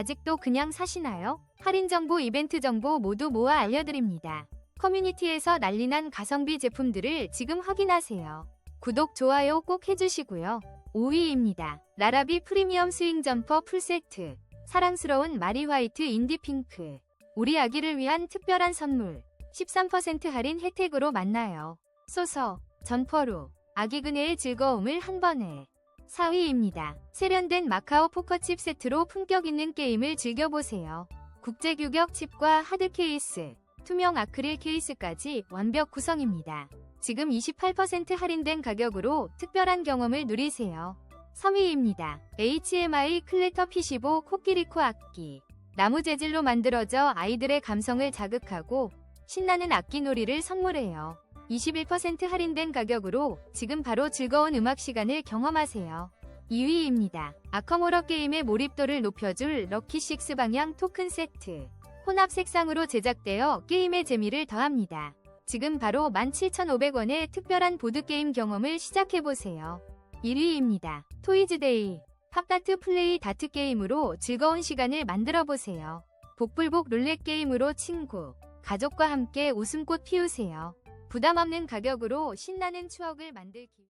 아직도 그냥 사시나요? 할인 정보, 이벤트 정보 모두 모아 알려드립니다. 커뮤니티에서 난리난 가성비 제품들을 지금 확인하세요. 구독, 좋아요 꼭 해주시고요. 5위입니다. 라라비 프리미엄 스윙 점퍼 풀세트. 사랑스러운 마리 화이트 인디 핑크. 우리 아기를 위한 특별한 선물. 13% 할인 혜택으로 만나요. 소서, 전퍼로 아기 그네의 즐거움을 한 번에. 4위입니다. 세련된 마카오 포커칩 세트로 품격 있는 게임을 즐겨보세요. 국제 규격 칩과 하드 케이스, 투명 아크릴 케이스까지 완벽 구성입니다. 지금 28% 할인된 가격으로 특별한 경험을 누리세요. 3위입니다. HMI 클래터 P15 코끼리코 악기. 나무 재질로 만들어져 아이들의 감성을 자극하고 신나는 악기 놀이를 선물해요. 21% 할인된 가격으로 지금 바로 즐거운 음악 시간을 경험하세요. 2위입니다. 아커모러 게임의 몰입도를 높여줄 럭키6 방향 토큰 세트. 혼합 색상으로 제작되어 게임의 재미를 더합니다. 지금 바로 17,500원의 특별한 보드게임 경험을 시작해보세요. 1위입니다. 토이즈데이. 팝다트 플레이 다트 게임으로 즐거운 시간을 만들어보세요. 복불복 룰렛 게임으로 친구, 가족과 함께 웃음꽃 피우세요. 부담 없는 가격으로 신나는 추억을 만들 기.